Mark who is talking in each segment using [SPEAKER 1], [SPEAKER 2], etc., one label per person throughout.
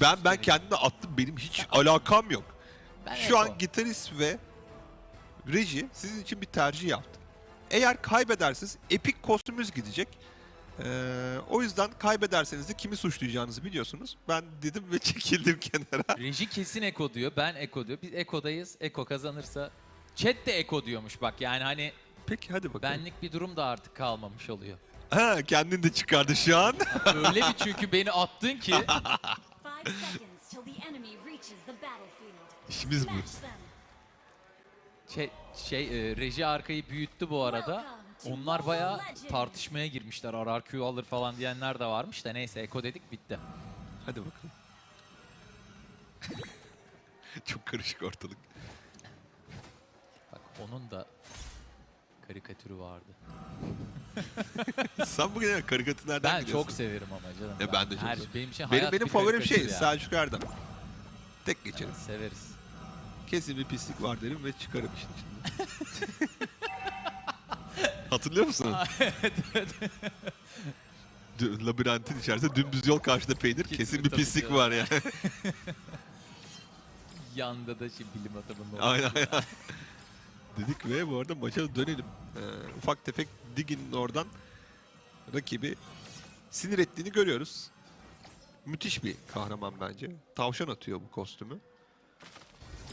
[SPEAKER 1] Ben ben kendime attım. Benim hiç alakam yok.
[SPEAKER 2] Ben
[SPEAKER 1] Şu an gitarist ve reji sizin için bir tercih yaptı. Eğer kaybederseniz epik kostümünüz gidecek. Ee, o yüzden kaybederseniz de kimi suçlayacağınızı biliyorsunuz. Ben dedim ve çekildim kenara.
[SPEAKER 2] Reji kesin Eko diyor. Ben Eko diyor. Biz Eko'dayız. Eko kazanırsa. Chat de Eko diyormuş bak. Yani hani
[SPEAKER 1] Peki hadi bakalım.
[SPEAKER 2] benlik bir durum da artık kalmamış oluyor.
[SPEAKER 1] Ha kendin de çıkardı şu an.
[SPEAKER 2] Öyle bir çünkü beni attın ki.
[SPEAKER 3] Five seconds till the enemy reaches the battlefield.
[SPEAKER 1] İşimiz bu.
[SPEAKER 2] Şey, şey e, reji arkayı büyüttü bu arada. Onlar bayağı tartışmaya girmişler. Arar Q alır falan diyenler de varmış da neyse Eko dedik bitti.
[SPEAKER 1] Hadi bakalım. Çok karışık ortalık.
[SPEAKER 2] Bak onun da karikatürü vardı.
[SPEAKER 1] Sen bugün evet, karikatür nereden
[SPEAKER 2] Ben
[SPEAKER 1] biliyorsun?
[SPEAKER 2] çok severim ama canım.
[SPEAKER 1] E, ben de çok
[SPEAKER 2] Her-
[SPEAKER 1] severim.
[SPEAKER 2] Benim
[SPEAKER 1] Benim,
[SPEAKER 2] hayat
[SPEAKER 1] benim
[SPEAKER 2] bir
[SPEAKER 1] favorim şey
[SPEAKER 2] karikatür ya.
[SPEAKER 1] Selçuk Erdem. Tek geçerim.
[SPEAKER 2] Severiz.
[SPEAKER 1] Kesin bir pislik var derim ve çıkarım işin içinden. Hatırlıyor musun? Dü- Labirentin içerisinde dümdüz yol karşıda peynir kesin,
[SPEAKER 2] Kesin
[SPEAKER 1] bir pislik var yani.
[SPEAKER 2] Yanda da şimdi bilim adamının
[SPEAKER 1] aynen aynen. Dedik ve bu arada maça dönelim. Ee, ufak tefek Digin'in oradan rakibi sinir ettiğini görüyoruz. Müthiş bir kahraman bence. Tavşan atıyor bu kostümü.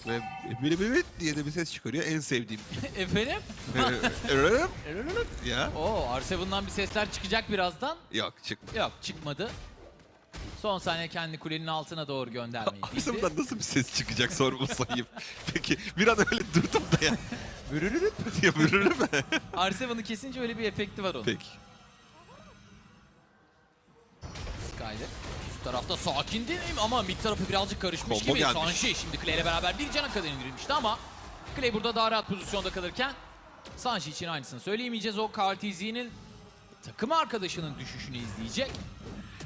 [SPEAKER 1] Ve biri biri diye de bir ses çıkarıyor. En sevdiğim.
[SPEAKER 2] Efendim?
[SPEAKER 1] Ee, ya.
[SPEAKER 2] Oo R7'dan bir sesler çıkacak birazdan.
[SPEAKER 1] Yok çıkma.
[SPEAKER 2] Yok çıkmadı. Son saniye kendi kulenin altına doğru göndermeyi.
[SPEAKER 1] Aslında nasıl bir ses çıkacak sorma sayıp. Peki bir an öyle durdum da ya.
[SPEAKER 2] Vürürürüp.
[SPEAKER 1] ya vurur mu?
[SPEAKER 2] R7'ı kesince öyle bir efekti var onun.
[SPEAKER 1] Peki.
[SPEAKER 2] Skyler. Üst tarafta sakin değilim ama mid tarafı birazcık karışmış
[SPEAKER 1] Combo
[SPEAKER 2] gibi.
[SPEAKER 1] gelmiş.
[SPEAKER 2] Sanji şimdi Clay ile beraber bir cana kadar indirilmişti ama Clay burada daha rahat pozisyonda kalırken Sanji için aynısını söyleyemeyeceğiz. O Kartizi'nin takım arkadaşının düşüşünü izleyecek.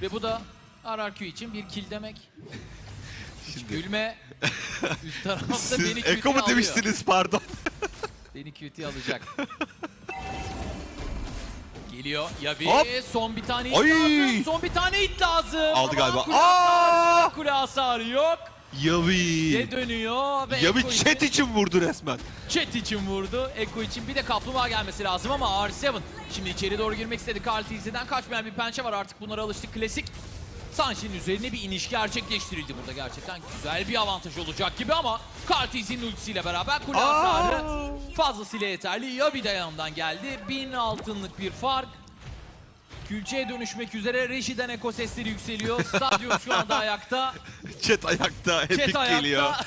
[SPEAKER 2] Ve bu da RRQ için bir kill demek. Hiç
[SPEAKER 1] Şimdi
[SPEAKER 2] gülme. Üst tarafta
[SPEAKER 1] siz
[SPEAKER 2] beni
[SPEAKER 1] Eko
[SPEAKER 2] QT
[SPEAKER 1] mu
[SPEAKER 2] alıyor.
[SPEAKER 1] demiştiniz pardon.
[SPEAKER 2] Beni QT alacak. Geliyor Yavi.
[SPEAKER 1] Hop.
[SPEAKER 2] Son bir tane hit
[SPEAKER 1] Ay.
[SPEAKER 2] lazım. Son bir tane hit lazım.
[SPEAKER 1] Aldı galiba.
[SPEAKER 2] Kule hasarı, kule hasarı yok.
[SPEAKER 1] Yavi.
[SPEAKER 2] Ve dönüyor. Ve
[SPEAKER 1] Yavi
[SPEAKER 2] Eko
[SPEAKER 1] chat
[SPEAKER 2] için,
[SPEAKER 1] için vurdu resmen.
[SPEAKER 2] chat için vurdu. Eko için bir de kaplumbağa gelmesi lazım ama R7 şimdi içeri doğru girmek istedi. Karl Tizzi'den kaçmayan bir pençe var artık bunlara alıştık. Klasik. Sanji'nin üzerine bir iniş gerçekleştirildi burada. Gerçekten güzel bir avantaj olacak gibi ama Karl Tizzi'nin ultisiyle beraber kule hasarı fazlasıyla yeterli. Yavi de yanından geldi. 1000 altınlık bir fark. Külçeye dönüşmek üzere Reşi'den eko sesleri yükseliyor. Stadyum şu anda ayakta.
[SPEAKER 1] Chat ayakta, epik
[SPEAKER 2] Chat ayakta.
[SPEAKER 1] geliyor.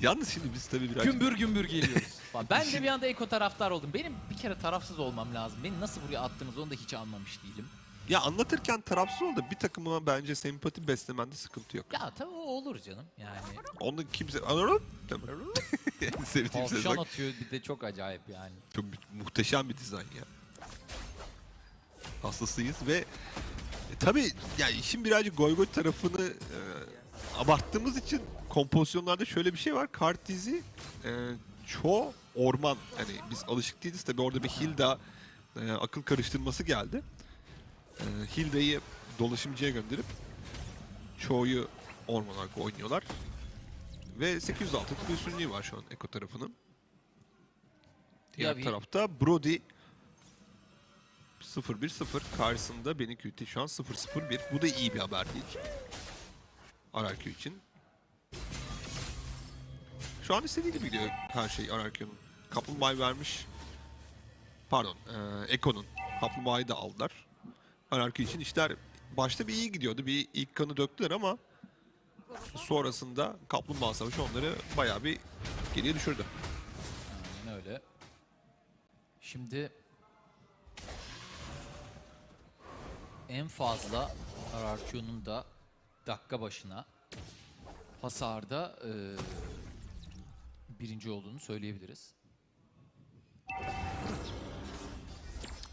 [SPEAKER 1] Yalnız şimdi biz tabii biraz...
[SPEAKER 2] gümbür gümbür geliyoruz. ben de bir anda eko taraftar oldum. Benim bir kere tarafsız olmam lazım. Beni nasıl buraya attınız onu da hiç anlamış değilim.
[SPEAKER 1] Ya anlatırken tarafsız ol da bir takıma bence sempati beslemende sıkıntı yok.
[SPEAKER 2] Ya tabii o olur canım. Yani
[SPEAKER 1] Onu kimse... En sevdiğim
[SPEAKER 2] tavşan atıyor bir de çok acayip yani.
[SPEAKER 1] Çok mu- muhteşem bir dizayn ya. Hastasıyız ve e, tabii ya işin birazcık goy goy tarafını e, abarttığımız için kompozisyonlarda şöyle bir şey var. Kart dizi e, çoğu orman. Hani biz alışık değiliz tabii orada bir Hilda e, akıl karıştırması geldi. E, Hilda'yı dolaşımcıya gönderip çoğuyu orman arka oynuyorlar. Ve 806 bir üstünlüğü var şu an Eko tarafının. Diğer
[SPEAKER 2] Ya bir-
[SPEAKER 1] tarafta Brody 0-1-0 karşısında Beni QT şu an 0-0-1. Bu da iyi bir haber değil. RRQ için. Şu an istediği gibi gidiyor her şey RRQ'nun. Kaplumbağayı vermiş. Pardon, eee Eko'nun. Kaplumbağayı da aldılar. RRQ için işler başta bir iyi gidiyordu. Bir ilk kanı döktüler ama sonrasında Kaplumbağa Savaşı onları bayağı bir geriye düşürdü.
[SPEAKER 2] Aynen öyle. Şimdi en fazla RRQ'nun da dakika başına hasarda eee, birinci olduğunu söyleyebiliriz.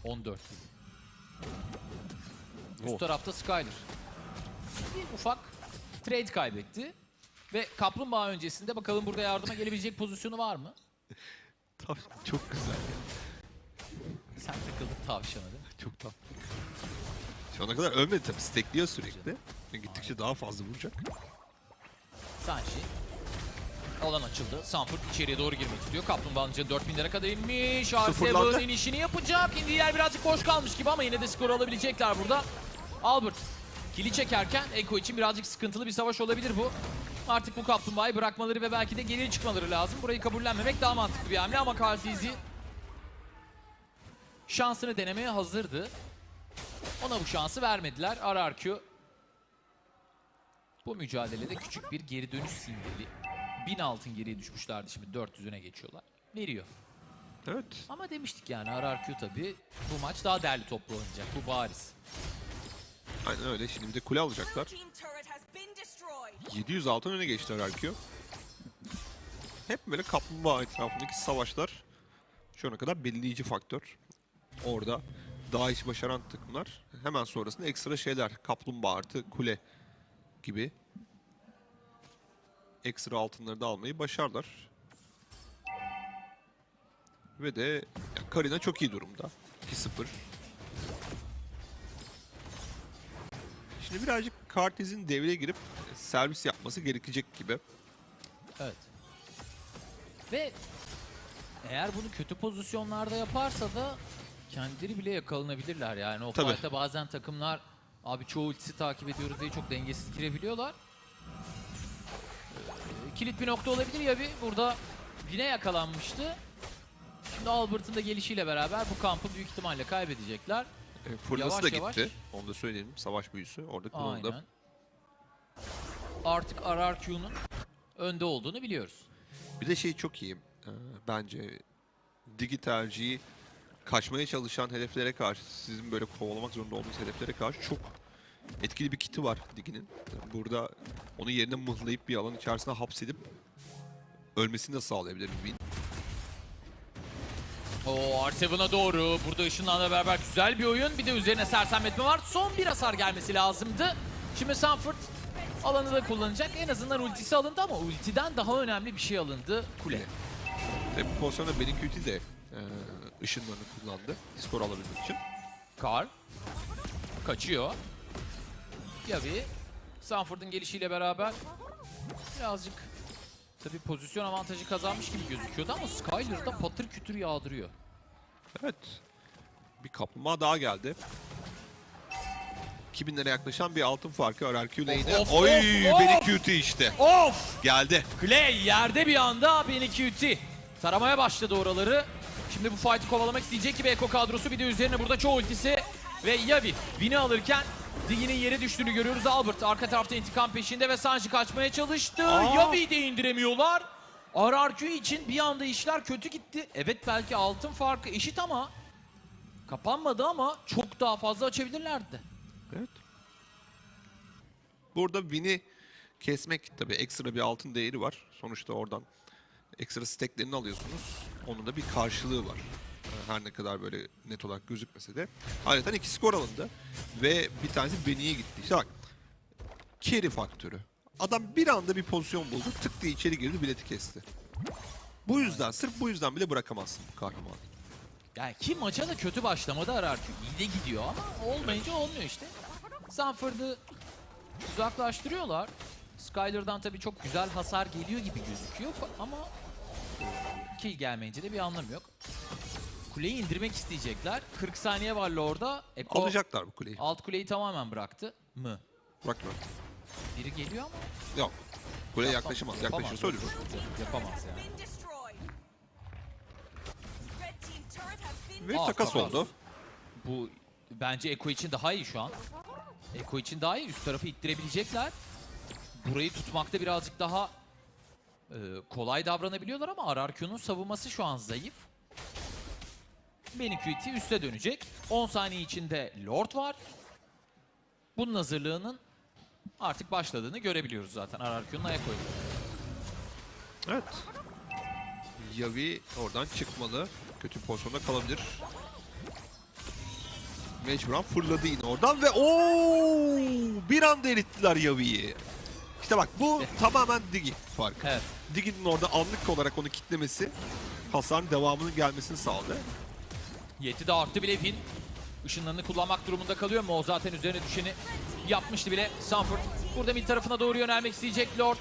[SPEAKER 2] 14 bin. Üst tarafta Skyler. Bir ufak trade kaybetti. Ve Kaplumbağa öncesinde bakalım burada yardıma gelebilecek pozisyonu var mı?
[SPEAKER 1] Tabii çok güzel.
[SPEAKER 2] Sen takıldın tavşana değil mi?
[SPEAKER 1] Çok tatlı. Şu ana kadar ölmedi tabii. Stekliyor sürekli. Ve Gittikçe daha fazla vuracak.
[SPEAKER 2] Sanji. Alan açıldı. Sanford içeriye doğru girmek istiyor. Kaplumbağanın canı 4000 lira kadar inmiş.
[SPEAKER 1] Sıfırlandı.
[SPEAKER 2] R7 inişini yapacak. Şimdi yer birazcık boş kalmış gibi ama yine de skoru alabilecekler burada. Albert kili çekerken Eko için birazcık sıkıntılı bir savaş olabilir bu. Artık bu kaplumbağayı bırakmaları ve belki de geri çıkmaları lazım. Burayı kabullenmemek daha mantıklı bir hamle ama Kaltizi şansını denemeye hazırdı. Ona bu şansı vermediler. RRQ bu mücadelede küçük bir geri dönüş sinyali. 1000 altın geriye düşmüşlerdi şimdi 400'üne geçiyorlar. Veriyor.
[SPEAKER 1] Evet.
[SPEAKER 2] Ama demiştik yani RRQ tabii bu maç daha değerli toplu oynayacak. Bu bariz.
[SPEAKER 1] Aynen öyle. Şimdi de kule alacaklar.
[SPEAKER 4] Team turret has been destroyed.
[SPEAKER 1] 700 altın öne geçti RQ. Hep böyle kaplumbağa etrafındaki savaşlar şu ana kadar belirleyici faktör. Orada daha iş başaran takımlar hemen sonrasında ekstra şeyler kaplumbağa artı kule gibi ekstra altınları da almayı başarlar. Ve de Karina çok iyi durumda. 2-0. Şimdi birazcık Kartez'in devreye girip servis yapması gerekecek gibi.
[SPEAKER 2] Evet. Ve eğer bunu kötü pozisyonlarda yaparsa da kendileri bile yakalanabilirler yani. O fight'ta bazen takımlar abi çoğu ultisi takip ediyoruz diye çok dengesiz girebiliyorlar. Ee, kilit bir nokta olabilir ya bir. Burada yine yakalanmıştı. Şimdi Albert'ın da gelişiyle beraber bu kampı büyük ihtimalle kaybedecekler.
[SPEAKER 1] E, fırnası
[SPEAKER 2] Yavaş
[SPEAKER 1] da
[SPEAKER 2] yavaş.
[SPEAKER 1] gitti. Onu da söyleyelim. Savaş büyüsü orada kullanıldı.
[SPEAKER 2] Aynen. Artık RRQ'nun önde olduğunu biliyoruz.
[SPEAKER 1] Bir de şey çok iyi. e, bence Digi tercihi kaçmaya çalışan hedeflere karşı, sizin böyle kovalamak zorunda olduğunuz hedeflere karşı çok etkili bir kiti var Digi'nin. Burada onu yerine mıhlayıp bir alan içerisine hapsedip ölmesini de sağlayabilir win.
[SPEAKER 2] O R7'a doğru. Burada ışınlarla beraber güzel bir oyun. Bir de üzerine sersemletme var. Son bir hasar gelmesi lazımdı. Şimdi Sanford alanı da kullanacak. En azından ultisi alındı ama ultiden daha önemli bir şey alındı. Kule.
[SPEAKER 1] Ve bu pozisyonda Benincuti de e, ışınlarını kullandı. Skor alabilmek için.
[SPEAKER 2] Kar. Kaçıyor. Yavi. Sanford'un gelişiyle beraber birazcık tabii pozisyon avantajı kazanmış gibi gözüküyordu ama Skyler da patır kütür yağdırıyor.
[SPEAKER 1] Evet. Bir kaplumbağa daha geldi. 2000 lira yaklaşan bir altın farkı RRQ lane'e.
[SPEAKER 2] of,
[SPEAKER 1] Oy
[SPEAKER 2] of,
[SPEAKER 1] beni! QT işte.
[SPEAKER 2] Of!
[SPEAKER 1] Geldi.
[SPEAKER 2] Clay yerde bir anda Beniküti. Taramaya başladı oraları. Şimdi bu fight'ı kovalamak isteyecek gibi Eko kadrosu. Bir de üzerine burada çoğu ultisi. Ve Yavi Win'i alırken Digi'nin yere düştüğünü görüyoruz. Albert arka tarafta intikam peşinde ve Sanji kaçmaya çalıştı.
[SPEAKER 1] Aa!
[SPEAKER 2] Yavi'yi de indiremiyorlar. RRQ için bir anda işler kötü gitti. Evet belki altın farkı eşit ama kapanmadı ama çok daha fazla açabilirlerdi.
[SPEAKER 1] Evet. Burada Win'i kesmek tabii ekstra bir altın değeri var. Sonuçta oradan ekstra steklerini alıyorsunuz. Onun da bir karşılığı var. Her ne kadar böyle net olarak gözükmese de. Ayrıca iki skor alındı. Ve bir tanesi Benny'e gitti. İşte bak. Carry faktörü. Adam bir anda bir pozisyon buldu. Tık diye içeri girdi bileti kesti. Bu yüzden, sırf bu yüzden bile bırakamazsın bu kahramanı.
[SPEAKER 2] Yani ki maça da kötü başlamadı RRQ. İyi de gidiyor ama olmayınca olmuyor işte. Sanford'u uzaklaştırıyorlar. Skyler'dan tabii çok güzel hasar geliyor gibi gözüküyor ama kill gelmeyince de bir anlamı yok. Kuleyi indirmek isteyecekler. 40 saniye var orada. Eko
[SPEAKER 1] Alacaklar bu kuleyi.
[SPEAKER 2] alt kuleyi tamamen bıraktı mı?
[SPEAKER 1] Bırakma.
[SPEAKER 2] Biri geliyor ama
[SPEAKER 1] Yok. Kuleye yaklaşamaz.
[SPEAKER 2] Yapamaz.
[SPEAKER 1] Yaklaşırsa ölür.
[SPEAKER 2] yapamaz yani.
[SPEAKER 1] Ve
[SPEAKER 2] Aa,
[SPEAKER 1] takas
[SPEAKER 2] takas.
[SPEAKER 1] oldu.
[SPEAKER 2] Bu bence Eko için daha iyi şu an. Eko için daha iyi. Üst tarafı ittirebilecekler. Burayı tutmakta birazcık daha e, kolay davranabiliyorlar ama RRQ'nun savunması şu an zayıf. Beniküiti üste dönecek. 10 saniye içinde Lord var. Bunun hazırlığının artık başladığını görebiliyoruz zaten RRQ'nun ayak oyunu.
[SPEAKER 1] Evet. Yavi oradan çıkmalı. Kötü bir pozisyonda kalabilir. Mecburen fırladı yine oradan ve ooo bir anda erittiler Yavi'yi. İşte bak bu tamamen Digi farkı.
[SPEAKER 2] Evet.
[SPEAKER 1] Digi'nin orada anlık olarak onu kitlemesi hasarın devamının gelmesini sağladı.
[SPEAKER 2] Yeti de arttı bile Win. ışınlarını kullanmak durumunda kalıyor mu? O zaten üzerine düşeni yapmıştı bile. Sanford burada mid tarafına doğru yönelmek isteyecek Lord.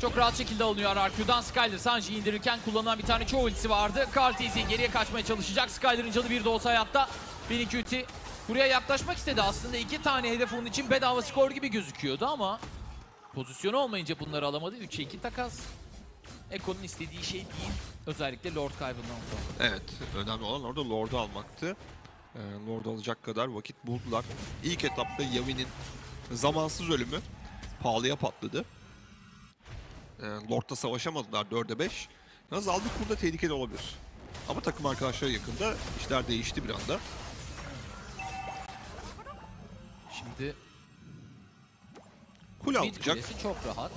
[SPEAKER 2] Çok rahat şekilde alınıyor RQ'dan. Skyler Sanji'yi indirirken kullanılan bir tane çoğu ultisi vardı. Karl TZ geriye kaçmaya çalışacak. Skyler'ın canı bir de olsa hayatta. Beniki ulti buraya yaklaşmak istedi. Aslında iki tane hedef onun için bedava skor gibi gözüküyordu ama pozisyonu olmayınca bunları alamadı. 3'e 2 takas. Eko'nun istediği şey değil. Özellikle Lord kaybından sonra.
[SPEAKER 1] Evet, önemli olan orada Lord'u almaktı. Ee, Lord'u alacak kadar vakit buldular. İlk etapta Yavi'nin zamansız ölümü pahalıya patladı. Ee, Lord'la savaşamadılar 4'e 5. Yalnız aldık burada tehlikeli olabilir. Ama takım arkadaşları yakında işler değişti bir anda.
[SPEAKER 2] Şimdi
[SPEAKER 1] Kule
[SPEAKER 2] Mid
[SPEAKER 1] alacak.
[SPEAKER 2] çok rahat.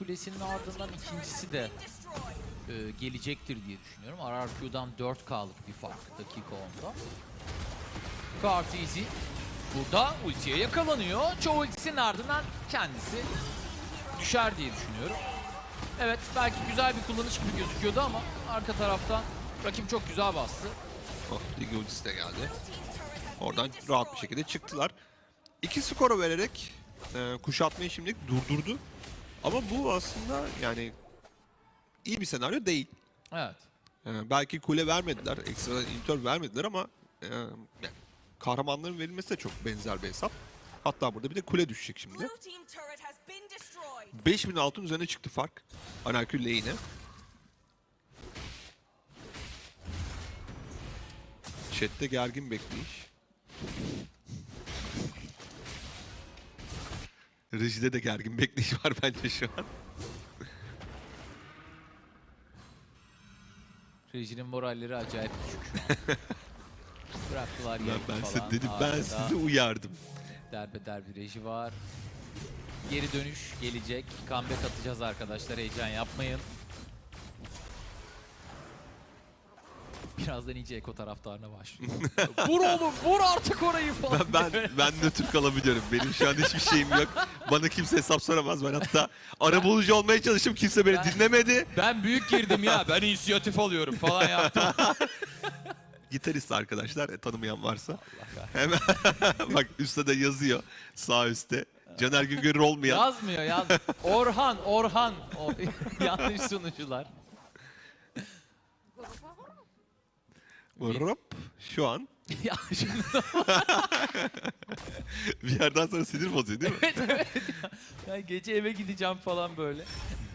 [SPEAKER 2] Kulesinin ardından ikincisi de e, gelecektir diye düşünüyorum. RRQ'dan 4K'lık bir fark dakika 10'da. Kart easy. Burada ultiye yakalanıyor. Çoğu ultisinin ardından kendisi düşer diye düşünüyorum. Evet belki güzel bir kullanış gibi gözüküyordu ama arka taraftan rakip çok güzel bastı.
[SPEAKER 1] Oh, Ligi ultisi de geldi. Oradan rahat bir şekilde çıktılar. İki skora vererek e, kuşatmayı şimdilik durdurdu. Ama bu aslında yani iyi bir senaryo değil.
[SPEAKER 2] Evet.
[SPEAKER 1] E, belki kule vermediler, ekstradan inhibitör vermediler ama e, yani kahramanların verilmesi de çok benzer bir hesap. Hatta burada bir de kule düşecek şimdi.
[SPEAKER 4] Blue team turret has been destroyed.
[SPEAKER 1] 5000 altın üzerine çıktı fark. Anarkül lane'e. Chat'te gergin bekleyiş. Rejide de gergin bekleyiş var bence şu an.
[SPEAKER 2] Rejinin moralleri acayip düşük. Bıraktılar
[SPEAKER 1] Ben,
[SPEAKER 2] yarım
[SPEAKER 1] ben size
[SPEAKER 2] falan.
[SPEAKER 1] dedim, ben
[SPEAKER 2] Arkada
[SPEAKER 1] sizi uyardım.
[SPEAKER 2] Derbeder bir reji var. Geri dönüş gelecek. Comeback atacağız arkadaşlar. Heyecan yapmayın. Birazdan iyice Eko taraftarına başlıyor. vur oğlum vur artık orayı falan.
[SPEAKER 1] Ben, ben, ben nötr kalabiliyorum. Benim şu an hiçbir şeyim yok. Bana kimse hesap soramaz. Ben hatta arabulucu olmaya çalıştım. Kimse beni
[SPEAKER 2] Ben-
[SPEAKER 1] dinlemedi.
[SPEAKER 2] Ben büyük girdim ya. Ben inisiyatif alıyorum falan yaptım.
[SPEAKER 1] Gitarist arkadaşlar e, tanımayan varsa.
[SPEAKER 2] Allah
[SPEAKER 1] Hemen bak üstte de yazıyor sağ üstte. Caner Güngör'ün olmayan.
[SPEAKER 2] Yazmıyor yaz. Orhan, Orhan. O, yanlış sunucular.
[SPEAKER 1] Hop, şu an
[SPEAKER 2] ya şimdi
[SPEAKER 1] bir yerden sonra sinir bozuyor değil mi?
[SPEAKER 2] evet evet ya. Ben gece eve gideceğim falan böyle.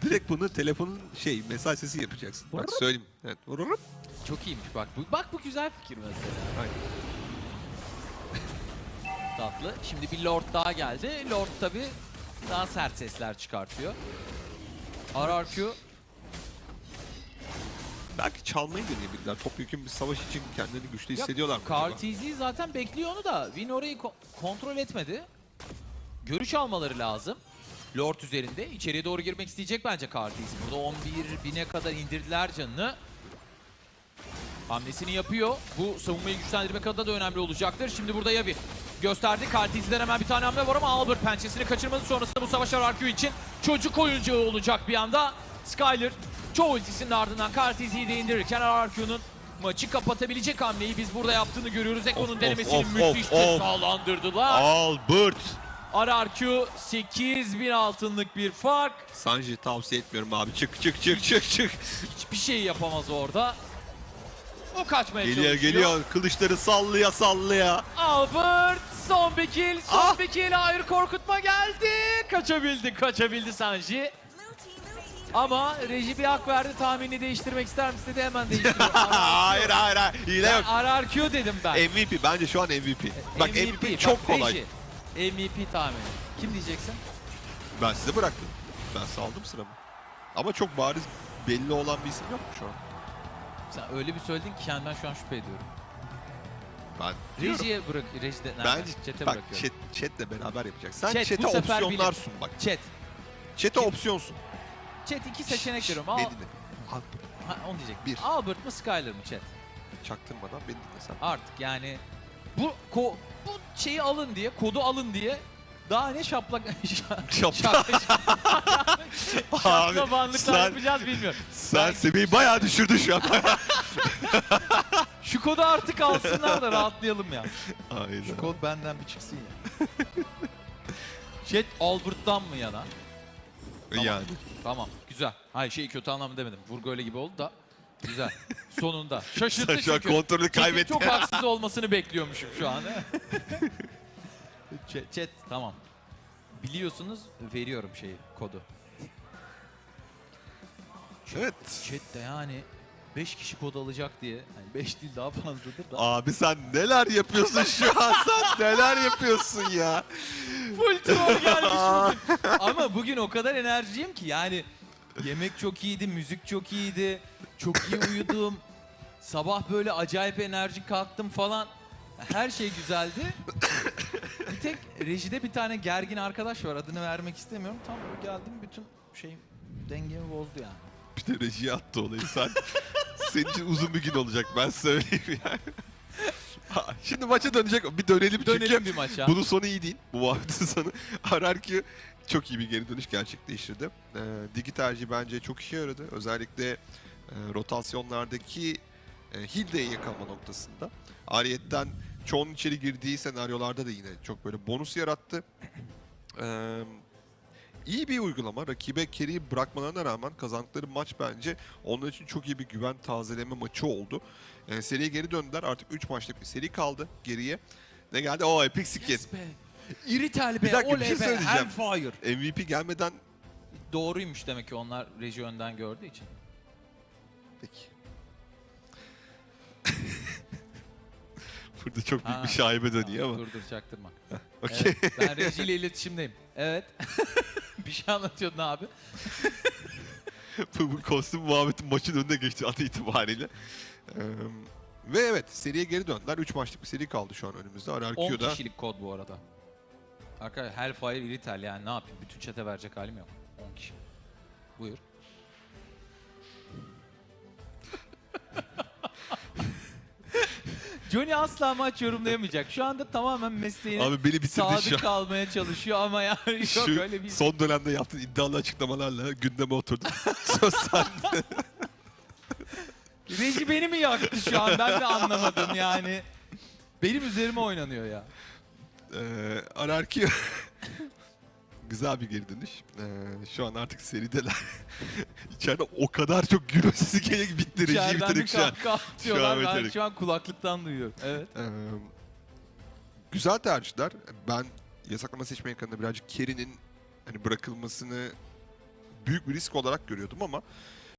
[SPEAKER 1] Direkt bunu telefonun şey mesaj sesi yapacaksın. Bak söyleyeyim. Evet. Hop.
[SPEAKER 2] Çok iyiymiş bak. Bu, bak bu güzel fikir mesela.
[SPEAKER 1] Aynen.
[SPEAKER 2] Tatlı. Şimdi bir Lord daha geldi. Lord tabi daha sert sesler çıkartıyor. RRQ
[SPEAKER 1] Belki çalmayı deneyebilirler. Topyekun bir savaş için kendilerini güçlü hissediyorlar mı? Acaba?
[SPEAKER 2] TZ zaten bekliyor onu da. Win orayı ko- kontrol etmedi. Görüş almaları lazım. Lord üzerinde. İçeriye doğru girmek isteyecek bence Karl TZ. Burada 11 bine kadar indirdiler canını. Hamlesini yapıyor. Bu savunmayı güçlendirmek adına da önemli olacaktır. Şimdi burada Yavi gösterdi. Karl TZ'den hemen bir tane hamle var ama Albert pençesini kaçırmadı. Sonrasında bu savaş RQ için çocuk oyuncağı olacak bir anda. Skyler çoğu ultisinin ardından Karl TZ'yi de indirirken RQ'nun maçı kapatabilecek hamleyi biz burada yaptığını görüyoruz. Eko'nun
[SPEAKER 1] Of,
[SPEAKER 2] denemesini
[SPEAKER 1] of, of,
[SPEAKER 2] müthiş
[SPEAKER 1] of.
[SPEAKER 2] cezalandırdılar.
[SPEAKER 1] Albert.
[SPEAKER 2] RRQ 8000 altınlık bir fark.
[SPEAKER 1] Sanji tavsiye etmiyorum abi. Çık çık çık çık çık.
[SPEAKER 2] Hiçbir şey yapamaz orada. O kaçmaya
[SPEAKER 1] Geliyor
[SPEAKER 2] çalışıyor.
[SPEAKER 1] geliyor. Kılıçları sallaya sallaya.
[SPEAKER 2] Albert son bir kill, son
[SPEAKER 1] Ah!
[SPEAKER 2] bir kill. Hayır korkutma geldi. Kaçabildi, kaçabildi Sanji. Ama reji bir hak verdi. Tahmini değiştirmek ister misin dedi hemen değiştiriyor.
[SPEAKER 1] hayır hayır hayır. Hile yok.
[SPEAKER 2] Ben RRQ dedim ben.
[SPEAKER 1] MVP bence şu an MVP. Bak MVP, çok
[SPEAKER 2] bak,
[SPEAKER 1] kolay.
[SPEAKER 2] Reji. MVP tahmini. Kim diyeceksin?
[SPEAKER 1] Ben size bıraktım. Ben saldım sıramı. Ama çok bariz belli olan bir isim yok mu şu an?
[SPEAKER 2] Sen öyle bir söyledin ki kendimden şu an şüphe ediyorum.
[SPEAKER 1] Ben diyorum.
[SPEAKER 2] Rejiye bırak, rejide,
[SPEAKER 1] Ben
[SPEAKER 2] nereden? Chat'e
[SPEAKER 1] bak
[SPEAKER 2] bırakıyorum.
[SPEAKER 1] chat, chatle beraber yapacaksın. Sen
[SPEAKER 2] Chat, bu
[SPEAKER 1] chat'e
[SPEAKER 2] sefer
[SPEAKER 1] opsiyonlar sun bak.
[SPEAKER 2] Chat.
[SPEAKER 1] Chat'e opsiyonsun.
[SPEAKER 2] Chat iki seçenek
[SPEAKER 1] Şşş,
[SPEAKER 2] veriyorum. Al,
[SPEAKER 1] Beni dinle. Al,
[SPEAKER 2] ha, onu diyecek.
[SPEAKER 1] Bir.
[SPEAKER 2] Albert mı Skyler mı chat?
[SPEAKER 1] çaktırmadan beni dinle sen.
[SPEAKER 2] Artık yani bu ko, bu şeyi alın diye, kodu alın diye daha ne şaplak
[SPEAKER 1] Şap-
[SPEAKER 2] şaplak şaplabanlıklar
[SPEAKER 1] sen-
[SPEAKER 2] yapacağız bilmiyorum.
[SPEAKER 1] Sen seviyeyi bayağı düşürdün şu an.
[SPEAKER 2] Şu kodu artık alsınlar da rahatlayalım ya.
[SPEAKER 1] Aynen.
[SPEAKER 2] Şu kod benden bir çıksın ya. Jet Albert'tan mı yana? Tamam.
[SPEAKER 1] Yani.
[SPEAKER 2] Tamam güzel. Hayır şey kötü anlamda demedim. Vurgu öyle gibi oldu da. Güzel. Sonunda. Şaşırttı
[SPEAKER 1] Sen şu an
[SPEAKER 2] çünkü.
[SPEAKER 1] kontrolü kaybetti.
[SPEAKER 2] Çok haksız olmasını bekliyormuşum şu an. chat, chat tamam. Biliyorsunuz veriyorum şeyi kodu.
[SPEAKER 1] Evet.
[SPEAKER 2] Chat de yani 5 kişi kod alacak diye. Yani 5 değil daha fazladır da.
[SPEAKER 1] Abi sen neler yapıyorsun şu an? Sen neler yapıyorsun ya?
[SPEAKER 2] Full troll gelmiş bugün. Ama bugün o kadar enerjiyim ki yani yemek çok iyiydi, müzik çok iyiydi, çok iyi uyudum. Sabah böyle acayip enerji kalktım falan. Her şey güzeldi. Bir tek rejide bir tane gergin arkadaş var. Adını vermek istemiyorum. Tam geldim bütün şeyim dengemi bozdu yani.
[SPEAKER 1] Bir de rejiye attı olayı sen. Senin için uzun bir gün olacak ben söyleyeyim yani. Ha, Şimdi maça dönecek. Bir dönelim,
[SPEAKER 2] Dönelim
[SPEAKER 1] çünkü
[SPEAKER 2] bir maça.
[SPEAKER 1] bunun sonu iyi değil. Bu muhabbetin sonu. Ararki çok iyi bir geri dönüş gerçekleştirdi. Ee, Digi tercihi bence çok işe yaradı. Özellikle e, rotasyonlardaki e, Hilde'ye yakalma noktasında. Ariyetten çoğunun içeri girdiği senaryolarda da yine çok böyle bonus yarattı. Ee, iyi bir uygulama. Rakibe carry'i bırakmalarına rağmen kazandıkları maç bence onlar için çok iyi bir güven tazeleme maçı oldu. Ee, seriye geri döndüler. Artık 3 maçlık bir seri kaldı geriye. Ne geldi? O Epic Skin.
[SPEAKER 2] Yes be. İritel be,
[SPEAKER 1] Bir dakika, bir
[SPEAKER 2] oley
[SPEAKER 1] şey
[SPEAKER 2] be,
[SPEAKER 1] söyleyeceğim.
[SPEAKER 2] Hellfire.
[SPEAKER 1] MVP gelmeden
[SPEAKER 2] Doğruymuş demek ki onlar reji önden gördüğü için.
[SPEAKER 1] Peki. Burada çok büyük
[SPEAKER 2] Ha.
[SPEAKER 1] bir şaibe dönüyor ama.
[SPEAKER 2] Dur dur çaktırma.
[SPEAKER 1] Okey.
[SPEAKER 2] Evet, ben rejiyle iletişimdeyim. Evet. bir şey anlatıyordun abi.
[SPEAKER 1] bu, bu kostüm muhabbetin maçın önüne geçti adı itibariyle. Ee, ve evet seriye geri döndüler. 3 maçlık bir seri kaldı şu an önümüzde.
[SPEAKER 2] 10
[SPEAKER 1] RRQ'da
[SPEAKER 2] kişilik kod bu arada. Arkadaşlar Hellfire Iritel yani ne yapayım? Bütün çete verecek halim yok. 10 kişi. Buyur. Johnny asla maç yorumlayamayacak. Şu anda tamamen mesleğine
[SPEAKER 1] Abi beni bitirdi şu
[SPEAKER 2] sadık
[SPEAKER 1] an.
[SPEAKER 2] kalmaya çalışıyor ama yani yok
[SPEAKER 1] Şu
[SPEAKER 2] öyle bir
[SPEAKER 1] son dönemde yaptığın iddialı açıklamalarla gündeme oturdun. Söz sende.
[SPEAKER 2] Reji beni mi yaktı şu an? Ben de anlamadım yani. Benim üzerime oynanıyor ya.
[SPEAKER 1] Ee, RRQ güzel bir geri dönüş. Ee, şu an artık serideler. İçeride o kadar çok gülü sesi geliyor ki bitti rejiyi
[SPEAKER 2] İçeriden bir
[SPEAKER 1] bitirdik şu an.
[SPEAKER 2] kahkaha atıyorlar. Ben
[SPEAKER 1] bitirdik.
[SPEAKER 2] şu an kulaklıktan duyuyorum. Evet.
[SPEAKER 1] Ee, güzel tercihler. Ben yasaklama seçme ekranında birazcık Kerry'nin hani bırakılmasını büyük bir risk olarak görüyordum ama